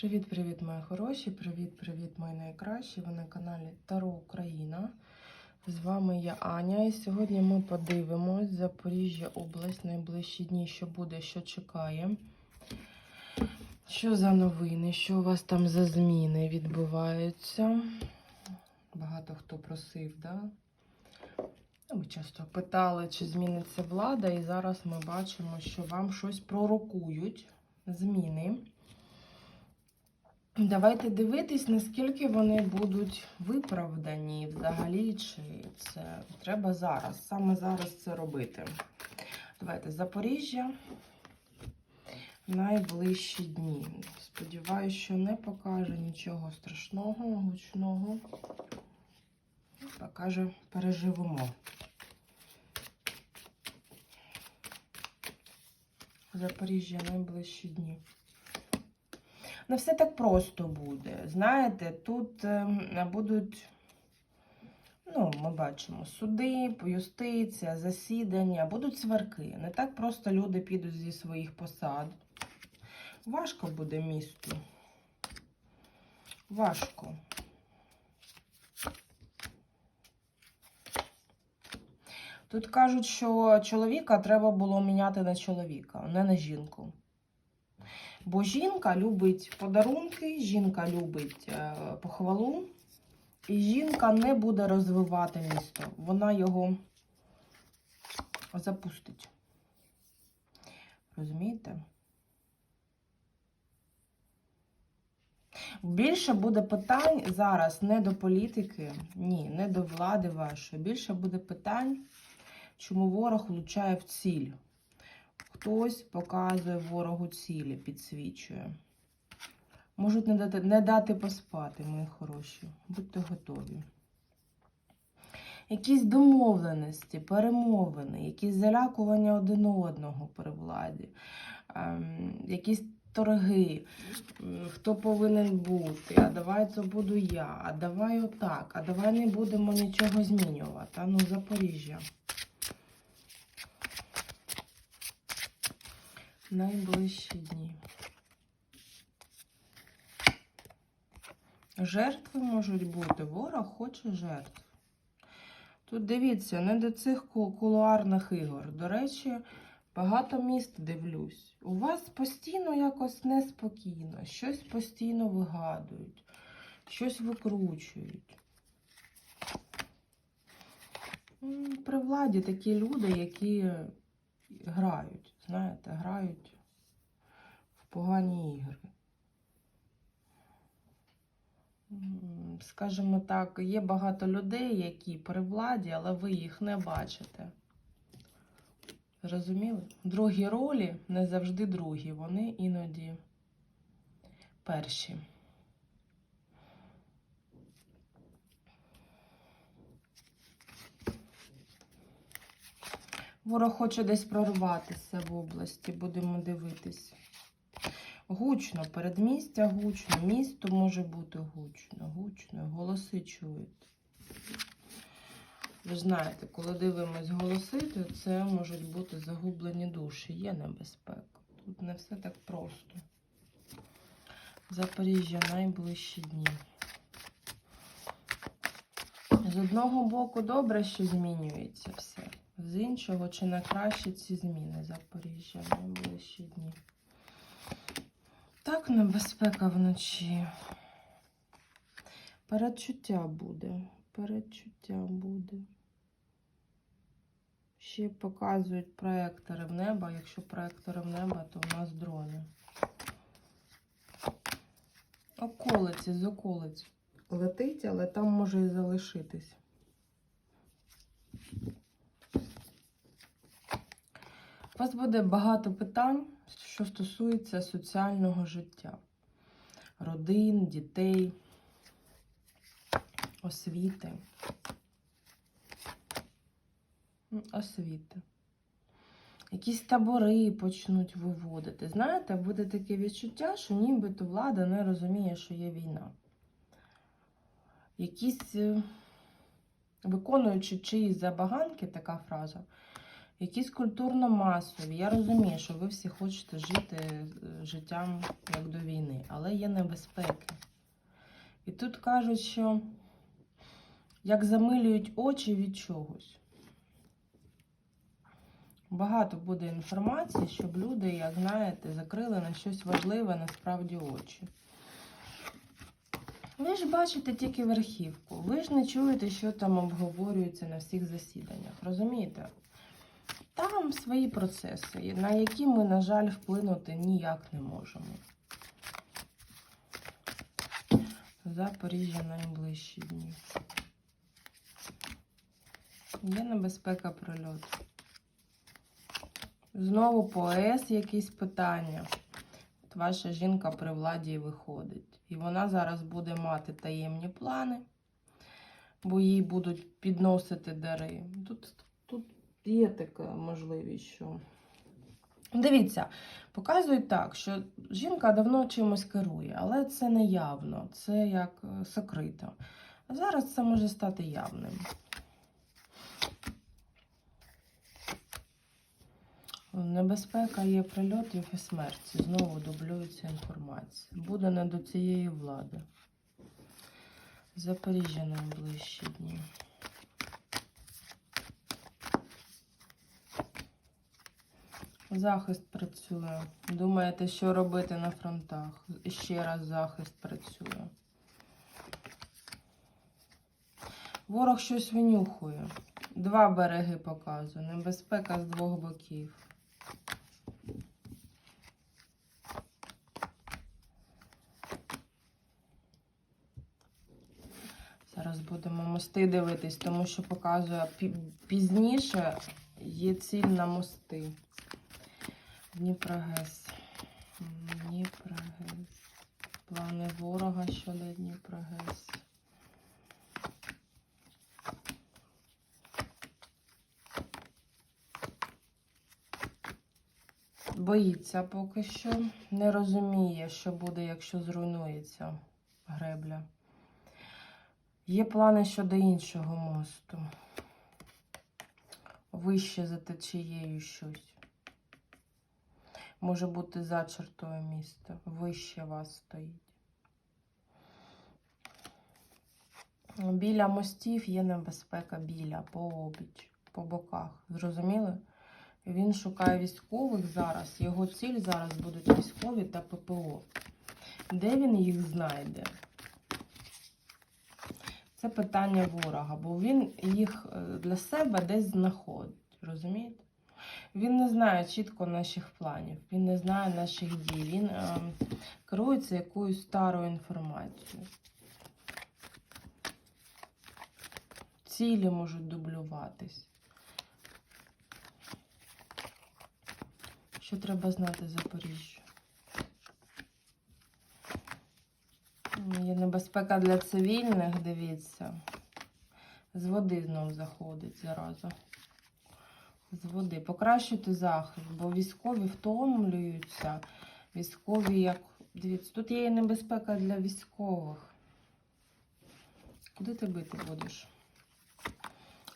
Привіт-привіт, мої хороші! Привіт-привіт, мої найкращі! Ви на каналі Таро Україна. З вами я Аня. І сьогодні ми подивимось Запоріжжя область, найближчі дні, що буде, що чекає. Що за новини, що у вас там за зміни відбуваються? Багато хто просив, да? Ви часто питали, чи зміниться влада, і зараз ми бачимо, що вам щось пророкують. Зміни. Давайте дивитись, наскільки вони будуть виправдані взагалі, чи це треба зараз, саме зараз це робити. Давайте Запоріжжя найближчі дні. Сподіваюсь, що не покаже нічого страшного, гучного. Покаже, переживемо. Запоріжжя найближчі дні. Не все так просто буде. Знаєте, тут е, будуть, ну, ми бачимо, суди, юстиція, засідання, будуть сварки. Не так просто люди підуть зі своїх посад. Важко буде місту. Важко. Тут кажуть, що чоловіка треба було міняти на чоловіка, не на жінку. Бо жінка любить подарунки, жінка любить е, похвалу, і жінка не буде розвивати місто. Вона його запустить. Розумієте? Більше буде питань зараз не до політики, ні, не до влади вашої. Більше буде питань, чому ворог влучає в ціль. Хтось показує ворогу цілі, підсвічує. Можуть не дати, не дати поспати, мої хороші. Будьте готові. Якісь домовленості, перемовини, якісь залякування один одного при владі, ем, якісь торги, хто повинен бути, а давай це буду я, а давай отак, а давай не будемо нічого змінювати. Ну, Запоріжжя. Найближчі дні. Жертви можуть бути. Ворог хоче жертв. Тут дивіться, не до цих кулуарних ігор. До речі, багато міст дивлюсь. У вас постійно якось неспокійно, щось постійно вигадують, щось викручують. При владі такі люди, які грають, знаєте, грають в погані ігри. Скажімо так, є багато людей, які при владі, але ви їх не бачите. Розуміли? Другі ролі не завжди другі, вони іноді перші. Ворог хоче десь прорватися в області, будемо дивитись. Гучно, передмістя гучно, місто може бути гучно, гучно, голоси чуєте. Ви знаєте, коли дивимось голоси, то це можуть бути загублені душі, є небезпека. Тут не все так просто. Запоріжжя найближчі дні. З одного боку, добре, що змінюється все. З іншого, чи на краще ці зміни Запоріжжя в найближчі дні. Так, небезпека вночі. Передчуття буде. Передчуття буде. Ще показують проектори в небо. Якщо проектори в небо, то в нас дрони. Околиці, з околиць летить, але там може і залишитись. У вас буде багато питань, що стосується соціального життя, родин, дітей, освіти. Освіти. Якісь табори почнуть виводити. Знаєте, буде таке відчуття, що нібито влада не розуміє, що є війна. Якісь, виконуючи чиїсь забаганки, така фраза, якісь культурно-масові. Я розумію, що ви всі хочете жити е, життям як до війни, але є небезпеки. І тут кажуть, що як замилюють очі від чогось. Багато буде інформації, щоб люди, як знаєте, закрили на щось важливе насправді очі. Ви ж бачите тільки верхівку. Ви ж не чуєте, що там обговорюється на всіх засіданнях. Розумієте? Там свої процеси, на які ми, на жаль, вплинути ніяк не можемо. Запоріжжя найближчі дні. Є небезпека прильоту. Знову по ЕС якісь питання. От ваша жінка при владі виходить. І вона зараз буде мати таємні плани, бо їй будуть підносити дари. Тут є така можливість, що. Дивіться, показують так, що жінка давно чимось керує, але це не явно, це як е, сокрито. А зараз це може стати явним. Небезпека є прильотів і смерті. Знову дублюється інформація. Буде не до цієї влади. Запоріжжя найближчі дні. Захист працює. Думаєте, що робити на фронтах? Ще раз захист працює. Ворог щось винюхує. Два береги показую. Небезпека з двох боків. Зараз будемо мости дивитись, тому що показує пізніше є ціль на мости. Дніпрогес. Дніпрогес. Плани ворога щодо Дніпрогес. Боїться поки що. Не розуміє, що буде, якщо зруйнується гребля. Є плани щодо іншого мосту. Вище за течією щось. Може бути за чертою міста. Вище вас стоїть. Біля мостів є небезпека біля, по обіч, по боках. Зрозуміли? Він шукає військових зараз. Його ціль зараз будуть військові та ППО. Де він їх знайде? Це питання ворога, бо він їх е, для себе десь знаходить. Розумієте? Він не знає чітко наших планів, він не знає наших дій. Він е, керується якоюсь старою інформацією. Цілі можуть дублюватись. Що треба знати Запоріжжя? Є небезпека для цивільних, дивіться. З води знов заходить зараза. З води. Покращити захист, бо військові втомлюються. Військові, як. Дивіться, тут є і небезпека для військових. Куди ти бити будеш?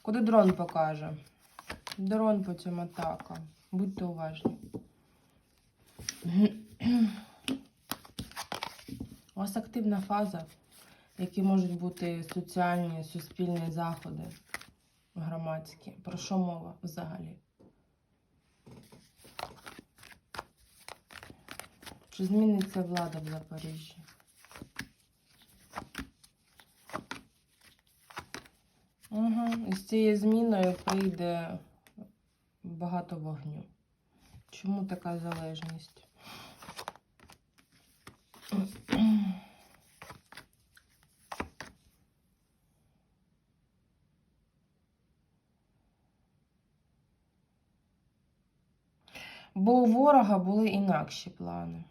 Куди дрон покаже? Дрон потім атака. Будьте уважні. У вас активна фаза, які можуть бути соціальні, суспільні заходи громадські. Про що мова взагалі? Чи зміниться влада в Запоріжжі? Угу. І з цією зміною прийде багато вогню. Чому така залежність? Бо у ворога були інакші плани.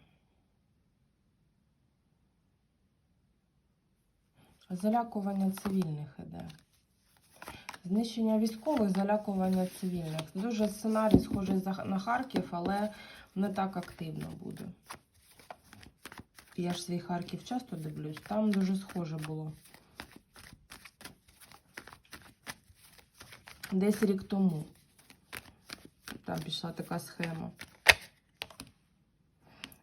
Залякування цивільних іде. Знищення військових, залякування цивільних. Дуже сценарій схожий на Харків, але не так активно буде. Я ж свій Харків часто дивлюсь, там дуже схоже було. Десь рік тому. Там пішла така схема.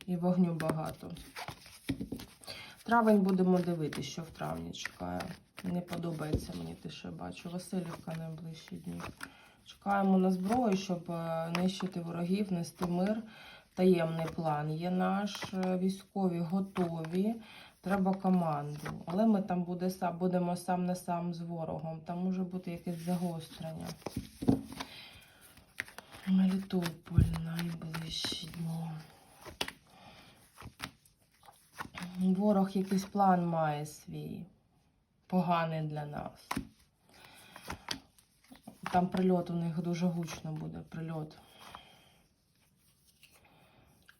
І вогню багато. Травень будемо дивитися, що в травні чекає. Не подобається мені те, що я бачу. Васильівка найближчі дні. Чекаємо на зброю, щоб е, нищити ворогів, нести мир. Таємний план є наш. е, Військові готові. Треба команду. Але ми там буде, будемо сам на сам з ворогом. Там може бути якесь загострення. Мелітополь найближчі дні. Ворог якийсь план має свій. Поганий для нас. Там прильот у них дуже гучно буде. Прильот.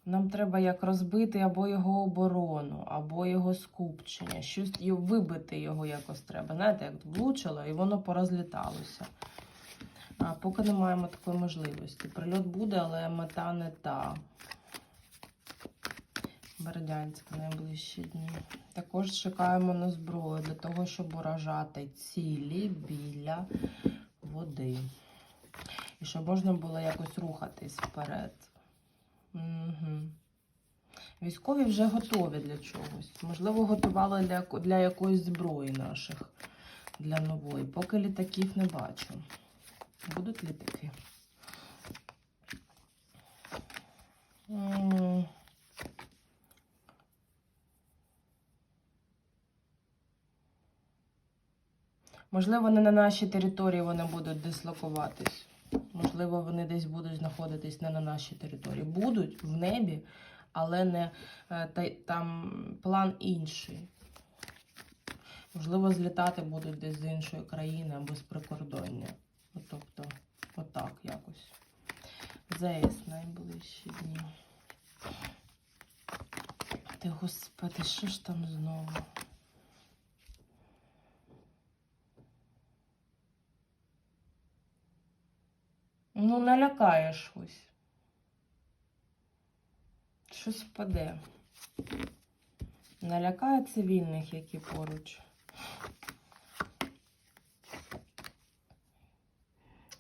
Нам треба як розбити або його оборону, або його скупчення. Щось вибити його якось треба. Знаєте, як влучило, і воно порозліталося. А поки не маємо такої можливості. Прильот буде, але мета не та. Бердянськ найближчі дні. Також чекаємо на зброю для того, щоб уражати цілі біля води. І щоб можна було якось рухатись вперед. Угу. Військові вже готові для чогось. Можливо, готували для, для якоїсь зброї наших для нової. Поки літаків не бачу. Будуть літаки. М. Можливо, не на нашій території вони будуть дислокуватись. Можливо, вони десь будуть знаходитись не на нашій території. Будуть в небі, але не е, та, там план інший. Можливо, злітати будуть десь з іншої країни або з прикордоння. От, тобто, отак якось. ЗАЕС найближчі дні. Ти, господи, що ж там знову? Ну, налякає щось. Щось впаде. Налякає цивільних, які поруч.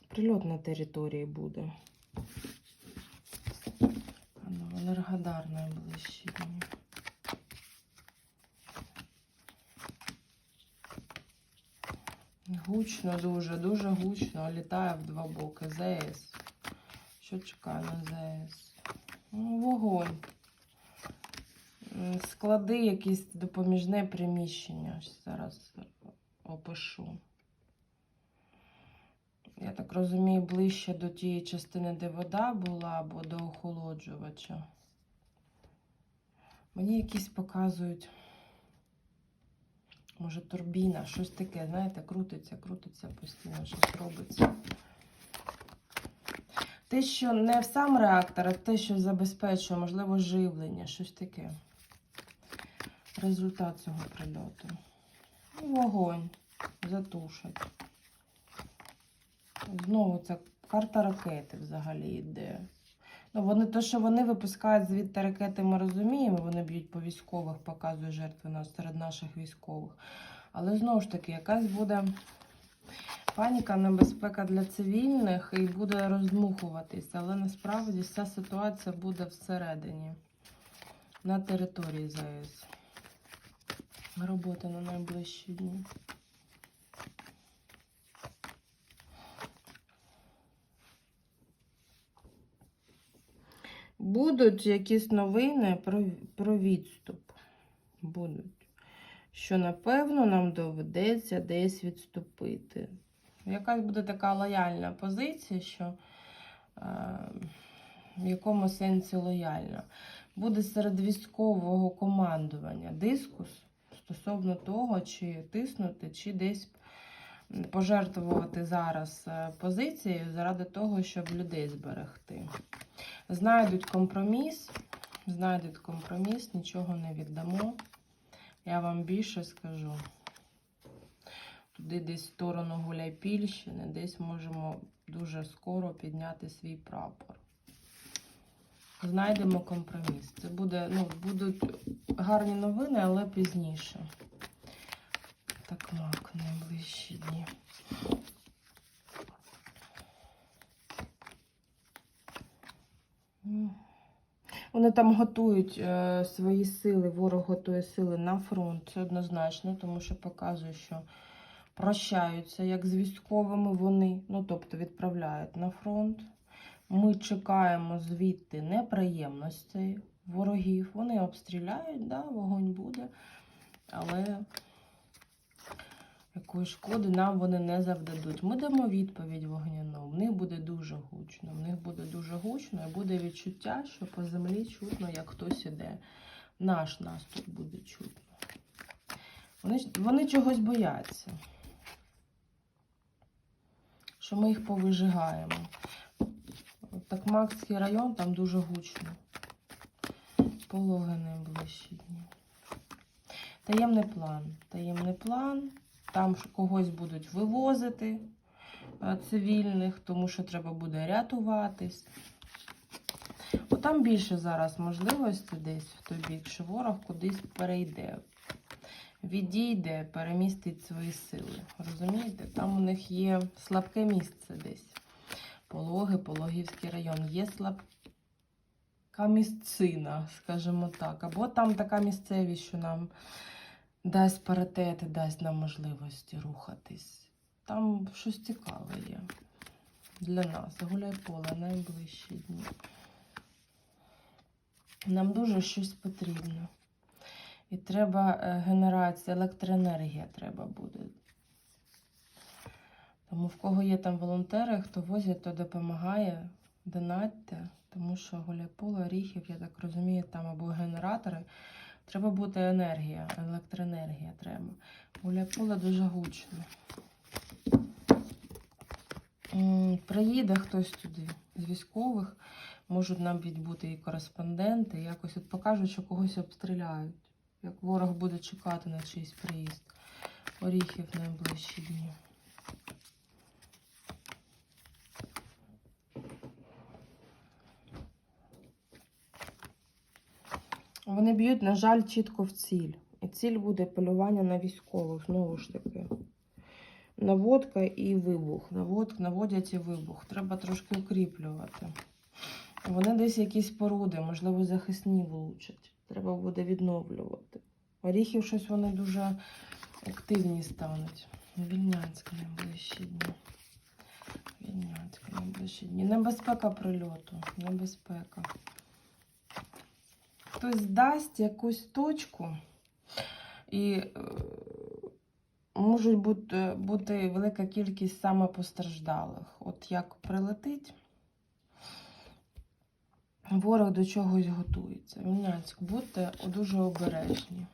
Прильот на території буде. Енергодар найближчі дні. Гучно дуже, дуже гучно. Літає в два боки. ЗС. Що чекає на ЗС? Ну, вогонь. Склади якісь допоміжне приміщення. Зараз опишу. Я так розумію, ближче до тієї частини, де вода була, або до охолоджувача. Мені якісь показують. Може, турбіна, щось таке, знаєте, крутиться, крутиться постійно, щось робиться. Те, що не в сам реактор, а те, що забезпечує, можливо, живлення, щось таке. Результат цього прильоту. Вогонь затушать. Знову ця карта ракети взагалі йде. Ну, вони, то, що вони випускають звідти ракети, ми розуміємо, вони б'ють по військових, показують жертви нас серед наших військових. Але знову ж таки, якась буде паніка, небезпека для цивільних і буде роздмухуватися. Але насправді вся ситуація буде всередині, на території ЗАЕС. Робота на найближчі дні. Будуть якісь новини про, про відступ. Будуть. Що, напевно, нам доведеться десь відступити. Якась буде така лояльна позиція, що е, в якому сенсі лояльна. Буде серед військового командування дискус стосовно того, чи тиснути, чи десь пожертвувати зараз е, позицією заради того, щоб людей зберегти. Знайдуть компроміс, знайдуть компроміс, нічого не віддамо. Я вам більше скажу. Туди десь в сторону Гуляйпільщини, десь можемо дуже скоро підняти свій прапор. Знайдемо компроміс. Це буде, ну, будуть гарні новини, але пізніше. Так, мак, найближчі дні. Вони там готують е, свої сили, ворог готує сили на фронт. Це однозначно, тому що показує, що прощаються як з військовими вони, ну тобто відправляють на фронт. Ми чекаємо звідти неприємностей ворогів. Вони обстріляють, да, вогонь буде, але якої шкоди нам вони не завдадуть. Ми дамо відповідь вогняну. В них буде дуже гучно. В них буде дуже гучно і буде відчуття, що по землі чутно, як хтось іде. Наш наступ буде чутно. Вони, вони чогось бояться. Що ми їх повижигаємо. От Такмакський район там дуже гучно. Пологи найближчі дні. Таємний план. Таємний план. Там когось будуть вивозити е, цивільних, тому що треба буде рятуватись. От там більше зараз можливостей десь в той бік, що ворог кудись перейде, відійде, перемістить свої сили. Розумієте? Там у них є слабке місце десь. Пологи, Пологівський район. Є слабка місцина, скажімо так. Або там така місцевість, що нам дасть паритети, дасть нам можливості рухатись. Там щось цікаве є для нас. Гуляй поле найближчі дні. Нам дуже щось потрібно. І треба е, генерація, електроенергія треба буде. Тому в кого є там волонтери, хто возить, то допомагає, донатьте, тому що гуляйполе, оріхів, я так розумію, там або генератори. Треба бути енергія, електроенергія треба. Гуляйполе дуже гучно. Приїде хтось туди з військових, можуть нам відбути і кореспонденти, якось от покажуть, що когось обстріляють. Як ворог буде чекати на чийсь приїзд. Оріхів найближчі дні. Вони б'ють, на жаль, чітко в ціль. І ціль буде полювання на військових, знову ж таки. Наводка і вибух. Навод, наводять і вибух. Треба трошки укріплювати. Вони десь якісь споруди, можливо, захисні влучать. Треба буде відновлювати. Оріхів щось вони дуже активні стануть. Вільнянськ найближчі дні. Вільнянськ найближчі дні. Небезпека прильоту. Небезпека. Хтось дасть якусь точку, і може можуть бути, бути велика кількість саме постраждалих. От як прилетить, ворог до чогось готується. Вільнянськ, будьте дуже обережні.